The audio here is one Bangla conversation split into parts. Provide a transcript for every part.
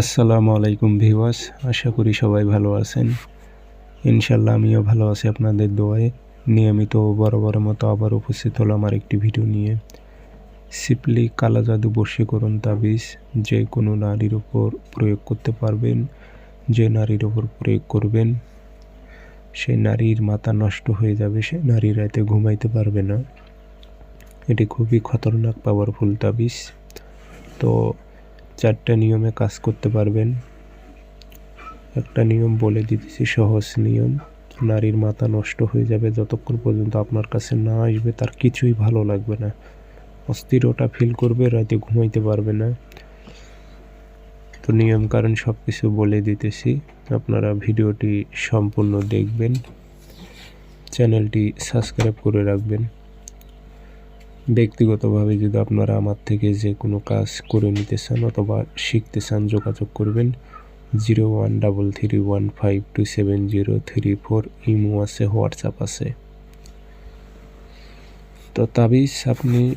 আসসালামু আলাইকুম ভিওয়াস আশা করি সবাই ভালো আছেন। ইনশাল্লাহ আমিও ভালো আছি আপনাদের দোয়ায়। নিয়মিত বরাবর মতো আবার উপস্থিত হলো আমার একটি ভিডিও নিয়ে। সিপলি কালা জাদু বশীকরণ তাবিজ যে কোনো নারীর ওপর প্রয়োগ করতে পারবেন, যে নারীর ওপর প্রয়োগ করবেন, সেই নারীর মাথা নষ্ট হয়ে যাবে, সে নারী রাতে ঘুমাইতে পারবে না। এটি খুবই খতরনাক পাওয়ারফুল তাবিজ। তো চারটা নিয়মে কাজ করতে পারবেন। একটা নিয়ম বলে দিতেছি, সহজ নিয়ম। নারীর মাথা নষ্ট হয়ে যাবে যতক্ষণ পর্যন্ত আপনার কাছে না আসবে, তার কিছুই ভালো লাগবে না। অস্থিরতা ফিল করবে, রাতে ঘুমাইতে পারবে না। তো নিয়ম কারণ সব কিছু বলে দিতেছি। আপনারা ভিডিওটি সম্পূর্ণ দেখবেন। চ্যানেলটি সাবস্ক্রাইব করে রাখবেন। ব্যক্তিগতভাবে যদি আপনারা আমার থেকে যে কোনো কাজ করে নিতে চান অথবা শিখতে চান, যোগাযোগ করবেন zero one double three one five two seven zero three four imo আছে, হোয়াটসঅ্যাপ আছে। তো তাবিজ আপনি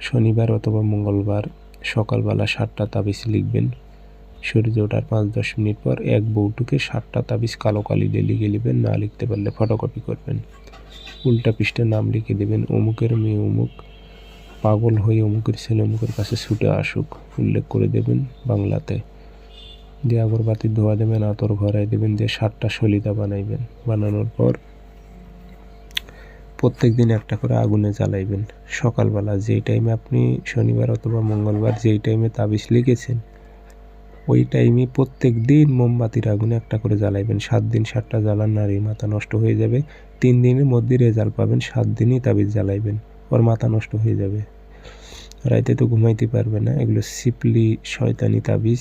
শনিবার অথবা মঙ্গলবার সকালবেলা সাতটা তাবিজ লিখবেন। সূর্য ওঠার পাঁচ দশ মিনিট পর এক বউটুকে সাতটা তাবিজ কালো কালি দিয়ে লিখে নেবেন, না লিখতে পারলে ফটোকপি করবেন। উল্টা পৃষ্ঠে নাম লিখে দেবেন, অমুকের মেয়ে অমুক, পাগল হয়ে অমুকের ছেলে অমুকের কাছে ছুটে আসুক। উল্লেখ করে দেবেন বাংলাতে। দিয়ে আগরবাতি ধোয়া দেবেন, আতর ভরাই দেবেন, দিয়ে সাতটা সলিতা বানাইবেন। বানানোর পর প্রত্যেক দিন একটা করে আগুনে জ্বালাইবেন। সকালবেলা যেই টাইমে আপনি শনিবার অথবা মঙ্গলবার যেই টাইমে তাবিজ লিখেছেন ওই টাইমে প্রত্যেক দিন মোমবাতির আগুনে একটা করে জ্বালাইবেন। সাত দিন সাতটা জ্বালান এই মাথা নষ্ট হয়ে যাবে। তিন দিনের মধ্যে রেজাল্ট পাবেন, সাত দিনই তাবিজ জ্বালাইবেন। ওর মাথা নষ্ট হয়ে যাবে। রাইতে তো ঘুমাইতে পারবে না। এগুলো সিপলি শয়তানি তাবিজ।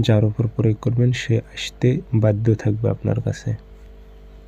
যার উপর প্রয়োগ করবেন, সে আসতে বাধ্য থাকবে আপনার কাছে।